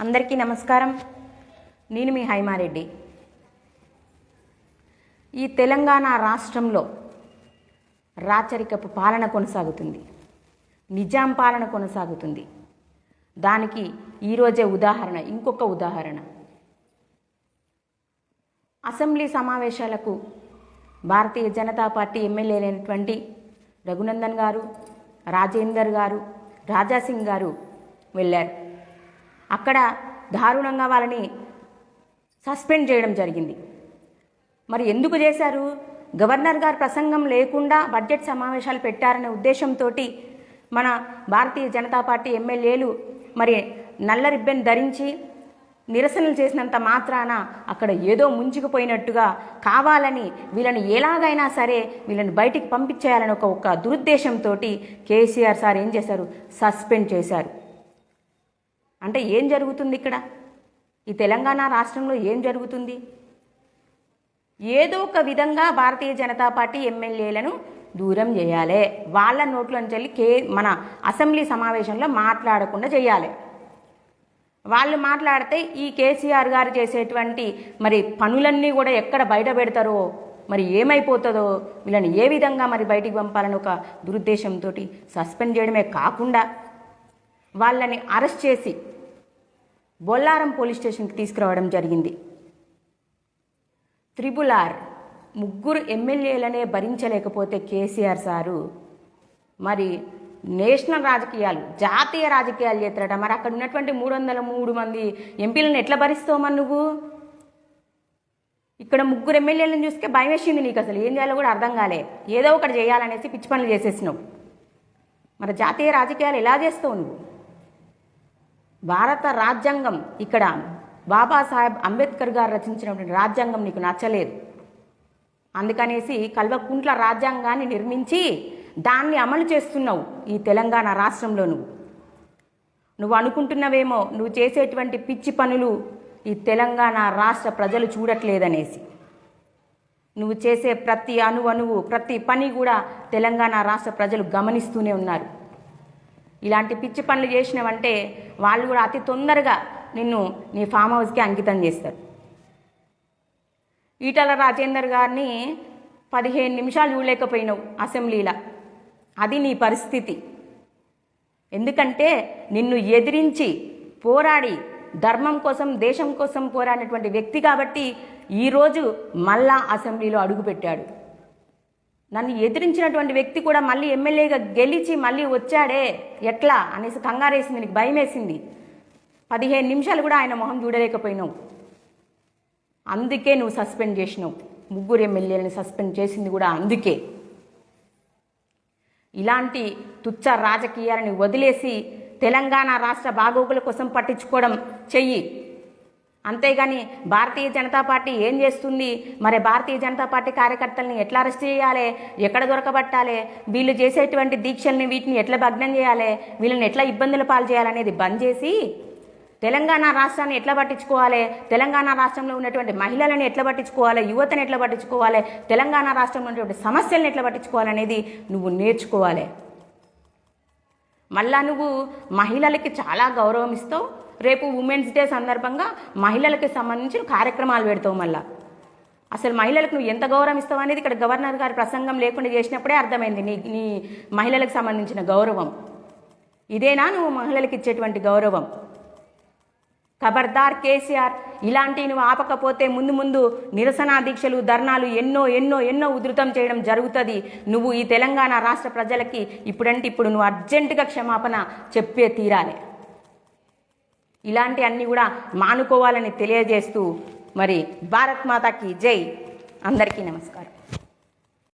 అందరికీ నమస్కారం. నేను మీ హైమారెడ్డి. ఈ తెలంగాణ రాష్ట్రంలో రాచరికపు పాలన కొనసాగుతుంది. నిజాం పాలన కొనసాగుతుంది. దానికి ఈరోజే ఉదాహరణ ఇంకొక ఉదాహరణ. అసెంబ్లీ సమావేశాలకు భారతీయ జనతా పార్టీ ఎమ్మెల్యేలైనటువంటి రఘునందన్ గారు రాజేందర్ గారు రాజాసింగ్ గారు వెళ్ళారు. అక్కడ దారుణంగా వాళ్ళని సస్పెండ్ చేయడం జరిగింది. మరి ఎందుకు చేశారు? గవర్నర్ గారు ప్రసంగం లేకుండా బడ్జెట్ సమావేశాలు పెట్టారనే ఉద్దేశంతో మన భారతీయ జనతా పార్టీ ఎమ్మెల్యేలు మరి నల్ల రిబ్బన్ ధరించి నిరసనలు చేసినంత మాత్రాన అక్కడ ఏదో ముంచుకుపోయినట్టుగా కావాలని వీళ్ళని ఎలాగైనా సరే వీళ్ళని బయటికి పంపించేయాలని ఒక ఒక దురుద్దేశంతో కేసీఆర్ సార్ ఏం చేశారు? సస్పెండ్ చేశారు. అంటే ఏం జరుగుతుంది ఇక్కడ? ఈ తెలంగాణ రాష్ట్రంలో ఏం జరుగుతుంది? ఏదో ఒక విధంగా భారతీయ జనతా పార్టీ ఎమ్మెల్యేలను దూరం చేయాలి. వాళ్ళ నోట్లోంచి వెళ్ళి కే మన అసెంబ్లీ సమావేశంలో మాట్లాడకుండా చేయాలి. వాళ్ళు మాట్లాడితే ఈ కేసీఆర్ గారు చేసేటువంటి మరి పనులన్నీ కూడా ఎక్కడ బయట పెడతారో మరి ఏమైపోతుందో వీళ్ళని ఏ విధంగా మరి బయటికి పంపాలని ఒక దురుద్దేశంతో సస్పెండ్ చేయడమే కాకుండా వాళ్ళని అరెస్ట్ చేసి బొల్లారం పోలీస్ స్టేషన్కి తీసుకురావడం జరిగింది. త్రిబులార్ ఆర్ ముగ్గురు ఎమ్మెల్యేలనే భరించలేకపోతే కేసీఆర్ సారు మరి నేషనల్ రాజకీయాలు జాతీయ రాజకీయాలు చేస్తారట. మరి అక్కడ ఉన్నటువంటి మూడు వందల మూడు మంది ఎంపీలను ఎట్లా భరిస్తావు నువ్వు? ఇక్కడ ముగ్గురు ఎమ్మెల్యేలను చూస్తే భయం వేసింది నీకు అసలు. ఏం చేయాలో కూడా అర్థం కాలే. ఏదో ఒకటి చేయాలనేసి పిచ్చి పనులు చేసేసినావు. మరి జాతీయ రాజకీయాలు ఎలా చేస్తావు నువ్వు? భారత రాజ్యాంగం ఇక్కడ బాబాసాహెబ్ అంబేద్కర్ గారు రచించినటువంటి రాజ్యాంగం నీకు నచ్చలేదు. అందుకనేసి కల్వకుంట్ల రాజ్యాంగాన్ని నిర్మించి దాన్ని అమలు చేస్తున్నావు ఈ తెలంగాణ రాష్ట్రంలో నువ్వు. నువ్వు అనుకుంటున్నవేమో నువ్వు చేసేటువంటి పిచ్చి పనులు ఈ తెలంగాణ రాష్ట్ర ప్రజలు చూడట్లేదనేసి. నువ్వు చేసే ప్రతి అణువణువు ప్రతి పని కూడా తెలంగాణ రాష్ట్ర ప్రజలు గమనిస్తూనే ఉన్నారు. ఇలాంటి పిచ్చి పనులు చేసినవంటే వాళ్ళు కూడా అతి తొందరగా నిన్ను నీ ఫామ్ హౌస్కి అంకితం చేస్తారు. ఈటల రాజేందర్ గారిని పదిహేను నిమిషాలు చూడలేకపోయినావు అసెంబ్లీలో. అది నీ పరిస్థితి. ఎందుకంటే నిన్ను ఎదిరించి పోరాడి ధర్మం కోసం దేశం కోసం పోరాడినటువంటి వ్యక్తి కాబట్టి ఈరోజు మళ్ళా అసెంబ్లీలో అడుగుపెట్టాడు. నన్ను ఎదిరించినటువంటి వ్యక్తి కూడా మళ్ళీ ఎమ్మెల్యేగా గెలిచి మళ్ళీ వచ్చాడే. ఎట్లా? అనేసి కంగారేసింది నీకు భయం వేసింది పదిహేను నిమిషాలు కూడా ఆయన మొహం చూడలేకపోయినావు. అందుకే నువ్వు సస్పెండ్ చేసినావు. ముగ్గురు ఎమ్మెల్యేలను సస్పెండ్ చేసింది కూడా అందుకే. ఇలాంటి తుచ్చ రాజకీయాలని వదిలేసి తెలంగాణ రాష్ట్ర బాగోగుల కోసం పట్టించుకోవడం చెయ్యి. అంతేగాని భారతీయ జనతా పార్టీ ఏం చేస్తుంది? మరి భారతీయ జనతా పార్టీ కార్యకర్తల్ని ఎట్లా అరెస్ట్ చేయాలి? ఎక్కడ దొరకబట్టాలి? వీళ్ళు చేసేటువంటి దీక్షల్ని వీటిని ఎట్లా భగ్నం చేయాలి? వీళ్ళని ఎట్లా ఇబ్బందుల పాలు చేయాలనేది బంద్ చేసి తెలంగాణ రాష్ట్రాన్ని ఎట్లా పట్టించుకోవాలి? తెలంగాణ రాష్ట్రంలో ఉన్నటువంటి మహిళలను ఎట్లా పట్టించుకోవాలి? యువతను ఎట్లా పట్టించుకోవాలి? తెలంగాణ రాష్ట్రంలో ఉన్నటువంటి సమస్యలను ఎట్లా పట్టించుకోవాలనేది నువ్వు నేర్చుకోవాలి. మళ్ళా నువ్వు మహిళలకి చాలా గౌరవం ఇస్తావు. రేపు ఉమెన్స్ డే సందర్భంగా మహిళలకి సంబంధించిన కార్యక్రమాలు పెడతావు మళ్ళా. అసలు మహిళలకు నువ్వు ఎంత గౌరవం ఇస్తావు అనేది ఇక్కడ గవర్నర్ గారి ప్రసంగం లేకుండా చేసినప్పుడే అర్థమైంది. నీ నీ మహిళలకు సంబంధించిన గౌరవం. ఇదేనా నువ్వు మహిళలకు ఇచ్చేటువంటి గౌరవం? ఖబర్దార్ కేసీఆర్ ఇలాంటివి నువ్వు ఆపకపోతే ముందు ముందు నిరసన దీక్షలు ధర్నాలు ఎన్నో ఎన్నో ఎన్నో ఉధృతం చేయడం జరుగుతుంది. నువ్వు ఈ తెలంగాణ రాష్ట్ర ప్రజలకి ఇప్పుడంటే ఇప్పుడు నువ్వు అర్జెంటుగా క్షమాపణ చెప్పే తీరాలి. ఇలాంటి అన్నీ కూడా మానుకోవాలని తెలియజేస్తూ మరి భారత్ మాతాకి జై. అందరికీ నమస్కారం.